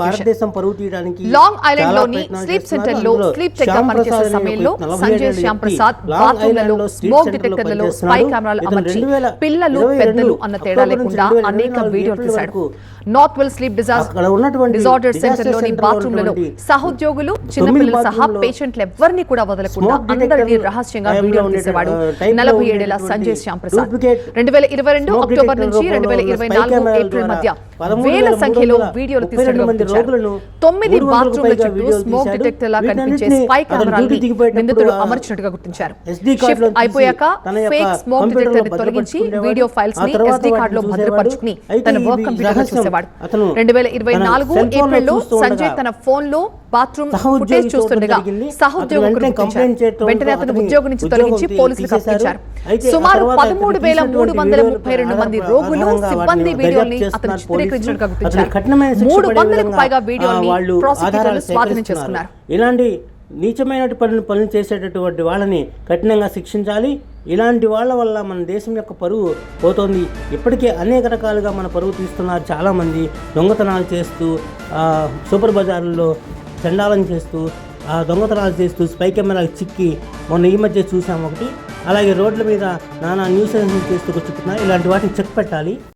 భారతదేశం పరువు తీయడానికి లాంగ్ ఐలాండ్లోని స్లీప్. సెంటర్లో స్లీప్ టెక్గా పనిచేసే సమయంలో సంజయ్ శ్యామ్ ప్రసాద్ బాత్రూమ్లలో స్మోక్ డిటెక్టర్లలో స్పై. కెమెరాలు అమర్చి 2000 పిల్లలు పెద్దలు అన్న తేడా లేకుండా 2024 అనేక వీడియోలు తీశాడు. నార్త్ వెల్ స్లీప్ డిజార్డర్ సెంటర్లోని బాత్రూమ్లలో సహోద్యోగులు చిన్నపిల్లలు సహా పేషెంట్లు ఎవరిని కూడా వదలకుండా అందరినీ రహస్యంగా వీడియోలు ఉండే- తీసేవాడు. నలభై ఏడేళ్ళ సంజయ్ శ్యామ్ ప్రసాద్. రెండు వేల ఇరవై రెండు అక్టోబర్ నుంచి రెండు వేల ఇరవై నాలుగు ఏప్రిల్ మధ్య 13,300 వేల సంఖ్యలో వీడియోలు 32 తీసినట్టు మంది గుర్తించారు రోగులను తొమ్మిది 300 బాత్రూమ్ల చుట్టూ స్మోక్. డిటెక్టర్ లా కనిపించే స్పై కెమెరాల్ని నిందితుడు అమర్చినట్టుగా గుర్తించారు షిఫ్ట్ అయిపోయాక ఫేక్ స్మోక్ డిటెక్టర్ని తొలగించి. వీడియో ఫైల్స్ని ఎస్డి కార్డులో వాటిని భద్రపరుచుకుని తన వర్క్ కంప్యూటర్లో. చూసేవాడు రెండు వేల ఇరవై నాలుగు ఏప్రిల్లో సంజయ్ తన ఫోన్లో బాత్రూమ్ ఫుటేజ్ చూస్తుండగా వెంటనే అతను ఉద్యోగం నుంచి తొలగించి పోలీసులకు. అప్పగించారు సుమారు పదమూడు వేల మూడు వందల ముప్పై రెండు మంది రోగులు సిబ్బంది అతను. చిత్రీకరించినట్టుగా గుర్తించారు మూడు వందలకు పైగా ప్రాసిక్యూటర్లు స్వాధీనం. చేసుకున్నారు ఇలాంటి నీచమైన పనులు పనులు చేసేటటువంటి వాళ్ళని కఠినంగా శిక్షించాలి ఇలాంటి వాళ్ళ వల్ల మన దేశం యొక్క పరువు పోతోంది ఇప్పటికే అనేక రకాలుగా మన పరువు తీస్తున్నారు చాలామంది దొంగతనాలు చేస్తూ ఆ, సూపర్ బజార్లలో చండాలం చేస్తూ ఆ దొంగతనాలు చేస్తూ స్పై కెమెరాకి చిక్కి మొన్న ఈ మధ్య చూసాం ఒకటి. అలాగే రోడ్ల మీద నానా న్యూసెన్స్ చేస్తూ కూర్చుంటున్నారు. ఇలాంటి వాటిని చెక్ పెట్టాలి.